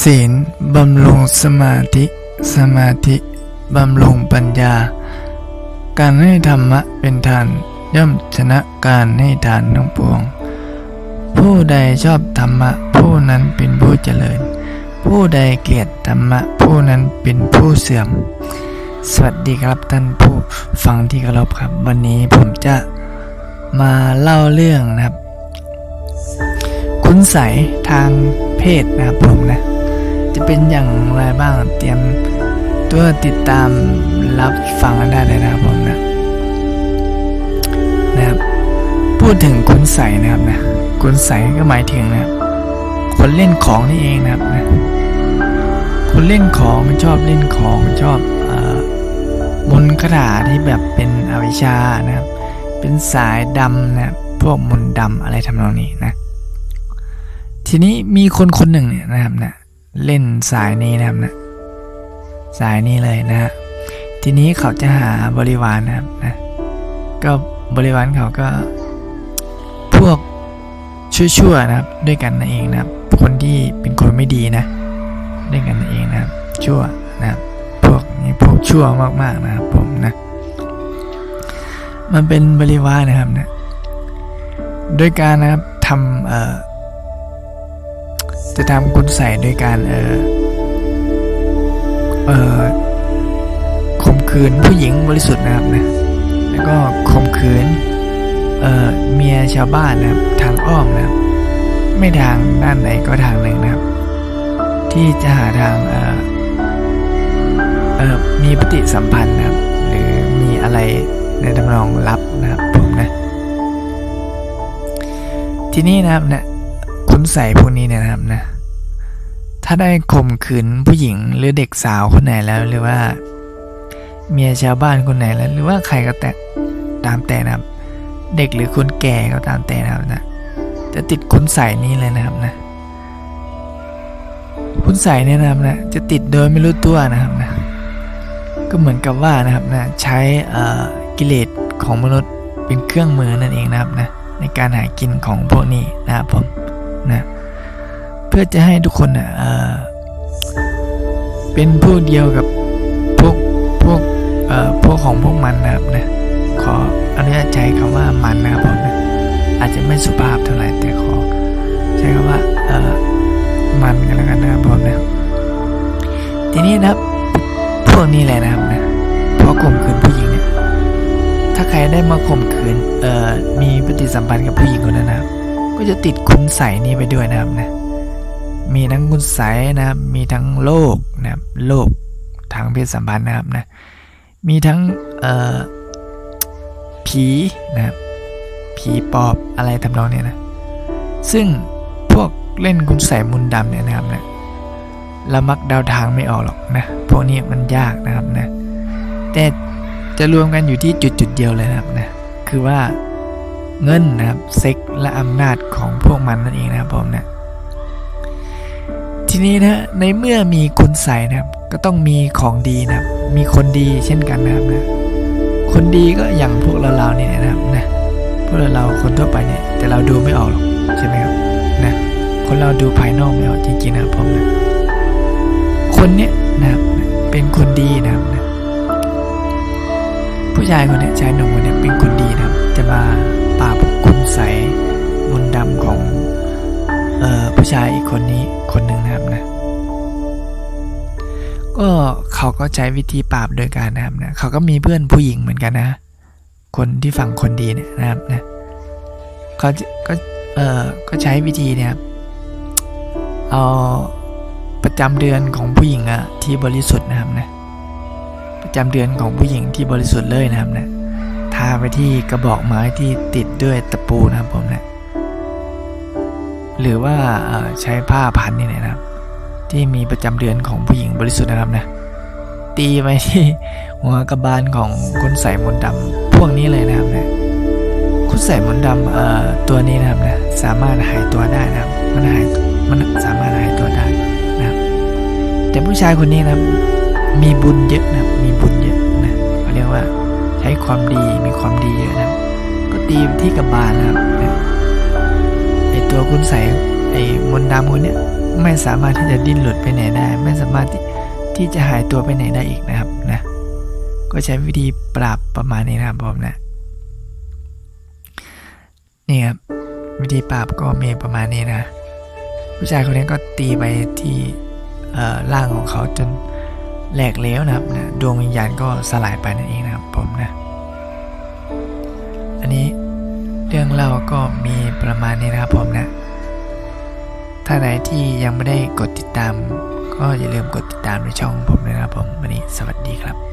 ศีลบำรุงสมาธิ สมาธิบำรุงปัญญา การให้ธรรมะเป็นทานย่อมชนะการให้ทานทั้งปวง ผู้ใดชอบธรรมะ ผู้นั้นเป็นผู้เจริญ ผู้ใดเกลียดธรรมะ ผู้นั้นเป็นผู้เสื่อม สวัสดีครับท่านผู้ฟังที่เคารพครับ วันนี้ผมจะมาเล่าเรื่องนะครับ คุณใสทางเพศนะครับผมนะ เป็นอย่างไรบ้างเตรียมตัวติดตามรับฟังกันได้เลยนะครับผมนะนะครับ พูดถึงคุณใสยนะครับนะคุณใสยก็หมายถึงนะคนเล่นของนี่เองนะครับนะคนเล่นของชอบเล่นของชอบอมนคาถาที่แบบเป็นอวิชชานะครับ เป็นสายดำนะพวกมนดำอะไรทำนองนี้นะทีนี้มีคนคนหนึ่งเนี่ยนะครับนะ เล่นสายนี้นะครับนะสายนี้เลยนะฮะทีนี้เขาจะหาบริวารนะครับนะก็บริวารเขาก็พวกชั่วๆนะครับ ด้วยกันนั่นเองนะครับ คนที่เป็นคนไม่ดีนะด้วยกันนั่นเองนะครับ ชั่วนะครับพวกนี้พวกชั่วมากๆนะครับผมนะมันเป็นบริวารนะครับนะโดยการนะครับทำเอ่อ จะทำคุณใส่โดยการเออเออข่มขืนผู้หญิงบริสุทธิ์นะครับนะแล้วก็ข่มขืนเออเมียชาวบ้านนะครับทางอ้อมนะครับไม่ทางด้านไหนก็ทางหนึ่งนะครับ ที่จะหาทางเออเออมีปฏิสัมพันธ์นะครับ หรือมีอะไรในทำนองลับนะครับผมนะ ทีนี้นะครับนะคุ ณใส่พวกนี้เนี่ยนะครับนะ ถ้าได้ข่มขืนผู้หญิงหรือเด็กสาวคนไหนแล้วหรือว่า เมียชาวบ้านคนไหนแล้ว หรือว่าใครก็แต่ตามแต่นะครับ เด็กหรือคนแก่ก็ตามแต่นะครับนะจะติดคุณใส่นี้เลยนะครับนะคุณใส่เนี่ยนะครับนะจะติดโดยไม่รู้ตัวนะครับนะก็เหมือนกับว่านะครับนะใช้กิเลสของมนุษย์เป็นเครื่องมือนั่นเองนะครับนะในการหากินของพวกนี้นะครับผม นะเพื่อจะให้ทุกคนนะเเป็นผู้เดียวกับพวกพวกพวกของพวกมันนะครับนะขออนุญาตใช้คำว่ามันนะครับผมนะอาจจะไม่สุภาพเท่าไหร่แต่ขอใช้คำว่ามันกันแล้วกันนะครับผมนะทีนี้นะครับพวกนี้แหละนะครับนะเพราะข่มขืนผู้หญิงเนี่ยถ้าใครได้มาข่มขืนเอ่อมีปฏิสัมพันธ์กับผู้หญิงคนนั้นนะครับ ก็จะติดคุณใสยนี้ไปด้วยนะครับนะมีทั้งคุณใสยนะครับ มีทั้งโรคนะครับโรคทางเพศสัมพันธ์นะครับนะมีทั้งเอ่อผีนะครับผีปอบอะไรทำนองเนี้ยนะซึ่งพวกเล่นคุณใสยมนดำเนี่ยนะครับนะละมักเดาทางไม่ออกหรอกนะพวกนี้มันยากนะครับนะแต่จะรวมกันอยู่ที่จุดจุดเดียวเลยนะครับนะคือว่า เงินนะครับเซ็กและอำนาจของพวกมันนั่นเองนะครับผมนะทีนี้นะในเมื่อมีคุณใส่นะครับ ก็ต้องมีของดีนะครับ มีคนดีเช่นกันนะครับนะคนดีก็อย่างพวกเราเราเนี่ยนะครับนะพวกเราเราคนทั่วไปเนี่ยแต่เราดูไม่ออกหรอกใช่ไหมครับนะคนเราดูภายนอกไม่ออกจริงๆนะครับผมนะคนเนี้ยนะครับเป็นคนดีนะครับนะผู้ชายคนเนี้ยชายหนุ่มคนเนี้ยเป็นคนดีนะครับ จะมา ปราบคุณใสมนดำของเออผู้ชายอีกคนนี้คนหนึ่งนะครับนะ ก็เขาก็ใช้วิธีปราบโดยการนะครับนะเขาก็มีเพื่อนผู้หญิงเหมือนกันนะ คนที่ฝั่งคนดีเนี่ยนะครับนะเขาก็เออก็ใช้วิธีเนี่ยครับเอาประจำเดือนของผู้หญิงอะที่บริสุทธิ์นะครับนะประจำเดือนของผู้หญิงที่บริสุทธิ์เลยนะครับนะาไปที่กระบอกไม้ที่ติดด้วยตะปูนะครับผมนะหรือว่าใช้ผ้าพันนี่นะครับ ที่มีประจำเดือนของผู้หญิงบริสุทธิ์นะครับนะตีไปที่หัวกระบาลของคุณใส่มนต์ดำพวกนี้เลยนะครับนะคุณใส่มนต์ดำตัวนี้นะครับนะสามารถหายตัวได้นะครับ มันหายมันสามารถหายตัวได้นะครับแต่ผู้ชายคนนี้นะครับมีบุญเยอะนะครับมีบุญเยอะ ความดีมีความดีเยอะนะก็ตีไปที่กระบาลนะครับไอตัวคุณใส่ไอมนดำคนเนี้ยไม่สามารถที่จะดิ้นหลุดไปไหนได้ ไม่สามารถที่ที่จะหายตัวไปไหนได้อีกนะครับนะก็ใช้วิธีปราบประมาณนี้นะครับผมนะนี่ครับวิธีปราบก็มีประมาณนี้นะผู้ชายคนนี้ก็ตีไปที่เอ่อร่างของเขาจนแหลกเหลวนะครับนะดวงวิญญาณก็สลายไปนั่นเองนะครับผมนะ อันนี้เรื่องเล่าก็มีประมาณนี้นะครับผมนะ ถ้าไหนที่ยังไม่ได้กดติดตาม ก็อย่าลืมกดติดตามในช่องผมด้วยนะครับผมวันนี้สวัสดีครับ